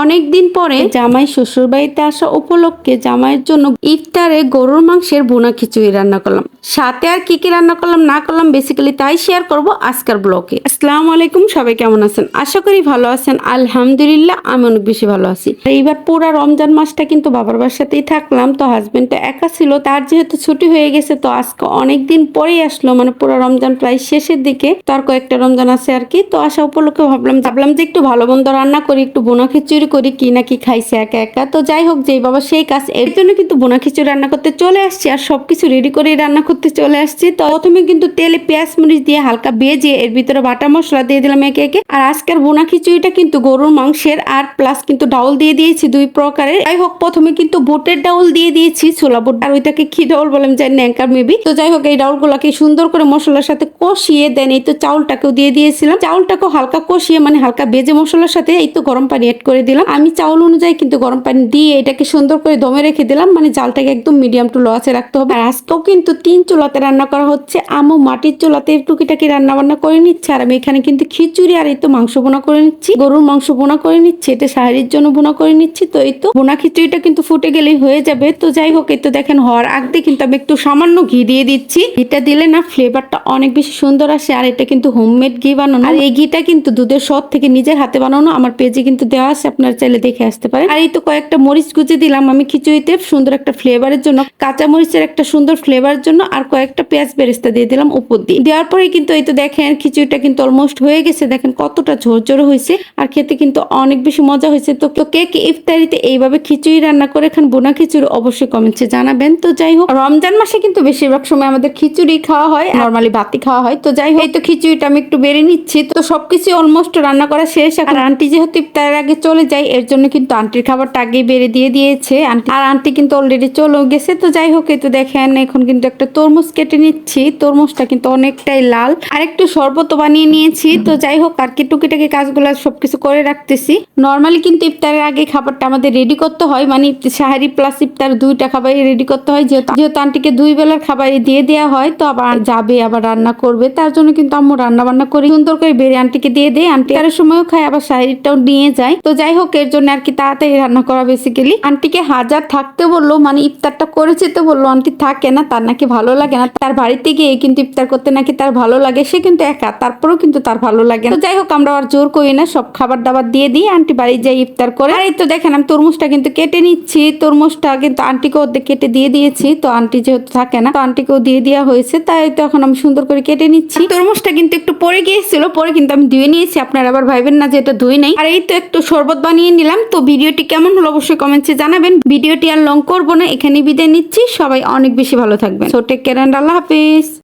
অনেক দিন পরে জামাই শ্বশুর বাড়িতে আসা উপলক্ষে জামাইয়ের জন্য ইফতারে গরুর মাংসের বোনা খিচুড়ি রান্না করলাম। সাথে আর কি কি রান্না করলাম, না করলাম বেসিক্যালি তাই শেয়ার করব আজকের ব্লগে আসসালামু আলাইকুম, সবাই কেমন আছেন? আশা করি ভালো আছেন। আলহামদুলিল্লাহ আমি অনেক বেশি ভালো আছি। এইবার পুরো রমজান মাসটা কিন্তু বাবার বাসাতেই থাকলাম, তো হাজবেন্ড তো একা ছিল, তার যেহেতু ছুটি হয়ে গেছে, তো আজকে অনেক দিন পরেই আসলো মানে পুরো রমজান প্রায় শেষের দিকে, তার কয়েকটা রমজান আছে আর কি, তো আসা উপলক্ষে ভাবলাম ভাবলাম যে একটু ভালো মন্দ রান্না করি, একটু বোনা খিচুড়ি করি কি না কি খাইছে একা একা। তো যাই হোক, যেই বাবা সেই কাজ, এর জন্য কিন্তু বোনা খিচুড়ি রান্না করতে চলে আসছি আর সবকিছু রেডি করে রান্না করতে চলে আসছি। তো প্রথমে কিন্তু তেলে পেঁয়াজ, মরিচ দিয়ে হালকা ভেজে এর ভিতরে বাটা মশলা দিয়ে দিলাম একে একে। আর আজকের বোনা খিচুড়িটা কিন্তু গরুর মাংসের আর প্লাস কিন্তু ডাউল দিয়ে দিয়েছি দুই প্রকারের। যাই হোক, প্রথমে কিন্তু বুটের ডাউল দিয়ে দিয়েছি, ছোলা বুট আর ওইটাকে কি ডাউল বললাম জানি না অ্যাঙ্কার মেবি তো যাই হোক, এই ডাউল ডাউলগুলোকে সুন্দর করে মশলার সাথে কষিয়ে দেন, এই তো চাউলটাকেও দিয়ে দিয়েছিলাম। চাউলটাকেও হালকা কষিয়ে মানে হালকা বেজে মশলার সাথে এই তো গরম পানি এড করে দিলাম। আমি চাউল অনুযায়ী কিন্তু গরম পানি দিয়ে এটাকে সুন্দর করে দমে রেখে দিলাম। মানে জালটাকে একদম মিডিয়াম টু লো আছে রাখতে হবে। আর আজকেও কিন্তু তিন চুলাতে রান্না করা হচ্ছে। আমু মাটির চুলাতে টুকিটাকি রান্না বান্না করে নিচ্ছে। আর আমি এখানে কিন্তু খিচুড়ি আর এই তো মাংস বোনা করে নিচ্ছি। গরুর মাংস বোনা করে নিচ্ছি। এটা সাহারির জন্য বোনা করে নিচ্ছি। তো এই তো বোনা খিচুড়িটা কিন্তু ফুটে গেলেই হয়ে যাবে। তো যাই হোক, এই তো দেখেন হওয়ার আগ দিয়ে কিন্তু আমি একটু সামান্য ঘি দিয়ে দিচ্ছি। এটা দিলে না ফ্লেভারটা অনেক বেশি সুন্দর আসে। আর এটা কিন্তু হোমমেড ঘি বানানো। আর এই ঘিটা কিন্তু দুধের সদ থেকে নিজের হাতে বানানো। আমার পেজে কিন্তু দেওয়া আছে। আপনারা চাইলে দেখে আসতে পারেন। আর এই তো কয়েকটা মরিচ কুচি দিলাম আমি খিচুড়িতে, সুন্দর একটা ফ্লেভারের জন্য। কাঁচা মরিচের একটা সুন্দর ফ্লেভারের জন্য আর কয়েকটা পেঁয়াজ বেরেস্তা দিয়ে দিলাম উপর দিয়ে। দেওয়ার পরে কিন্তু এই তো দেখেন খিচুড়িটা কিন্তু অলমোস্ট হয়ে গেছে। দেখেন কতটা ঝরঝরে হয়েছে আর খেতে কিন্তু অনেক বেশি মজা হয়েছে। তো তো কে কে ইফতারিতে এইভাবে খিচুড়ি রান্না করে খান বোনা খিচুড়ি অবশ্যই কমেন্টসে জানাবেন। তো যাই হোক, রমজান মাসে কিন্তু বেশিরভাগ সময় আমাদের খিচুড়ি খাওয়া হয়, নর্মালি ভাতি খাওয়া হয়। তো যাই হোক, এই তো খিচুড়িটা আমি একটু বেড়ে নিচ্ছি। তো সবকিছু অলমোস্ট রান্না করা শেষ। আর আন্টি যেহেতু ইফতারের আগে চলে যায়, এর জন্য কিন্তু আন্টির খাবারটা আগেই বেড়ে দিয়ে দিয়েছে। আর আন্টি কিন্তু অলরেডি চলে গেছে। তো যাই হোক, এই দেখেন, এখন কিন্তু একটা তরমুজ কেটে নিচ্ছি। তরমুজটা কিন্তু অনেকটাই লাল। আর একটু শরবত বানিয়ে নিয়েছি। তো যাই হোক, আর কি টুকিটাকি কাজগুলো সবকিছু করে রাখতেছি। নর্মালি কিন্তু ইফতারের আগে খাবারটা আমাদের রেডি করতে হয়। মানে সাহারি প্লাস ইফতার দুইটা খাবারই রেডি করতে হয়। যেহেতু যেহেতু আন্টিকে দুই বেলার খাবারই দিয়ে দেওয়া হয়, তো আবার যাবে, আবার রান্না করবে। তার জন্য কিন্তু আম্মু রান্না বান্না করি সুন্দর করে বেড়ে আন্টিকে দিয়ে দেয়। আন্টি তার সময়ও খায়, আবার সাহারিটাও নিয়ে যায়। তো যাই হোক এর জন্য আর কি তাড়াতাড়ি রান্না করা বেসিক্যালি আন্টিকে হাজার থাকতে বলল মানে ইফতারটা করে যেতে বলল, আন্টি থাকে না, তার নাকি ভালো লাগে না। তার বাড়িতে গিয়ে কিন্তু ইফতার করতে নাকি তার ভালো লাগে, সে কিন্তু একা, তারপরেও কিন্তু তার ভালো লাগে তো যাই হোক আমরা আর জোর করি না, সব খাবার দাবার দিয়ে দিই আন্টি বাড়ি যাই ইফতার করে। আর এই তো দেখেন, আমি তরমুজটা কিন্তু কেটে নিচ্ছি। তরমুজটা কিন্তু আন্টিকে অর্ধেক কেটে দিয়ে দিয়েছি, তো আন্টি যেহেতু থাকে না, তো আন্টিকেও দিয়ে দেওয়া হয়েছে, তাই তো এখন আমি সুন্দর করে কেটে নিচ্ছি। তরমুজটা কিন্তু একটু পরে গিয়েছিল, পরে কিন্তু আমি ধুয়ে নিয়েছি, আপনারা আবার ভাইবেন না যে এটা ধুই নেই। আর এই তো একটু শরবত বানিয়ে নিলাম। তো ভিডিওটি কেমন হলো অবশ্যই কমেন্টসে জানাবেন। ভিডিওটি আর লং করব না এখানে বিদায় নিচ্ছি। সবাই অনেক বেশি ভালো থাকবেন। সো টেক কেয়ার অ্যান্ড আল্লাহ হাফিজ।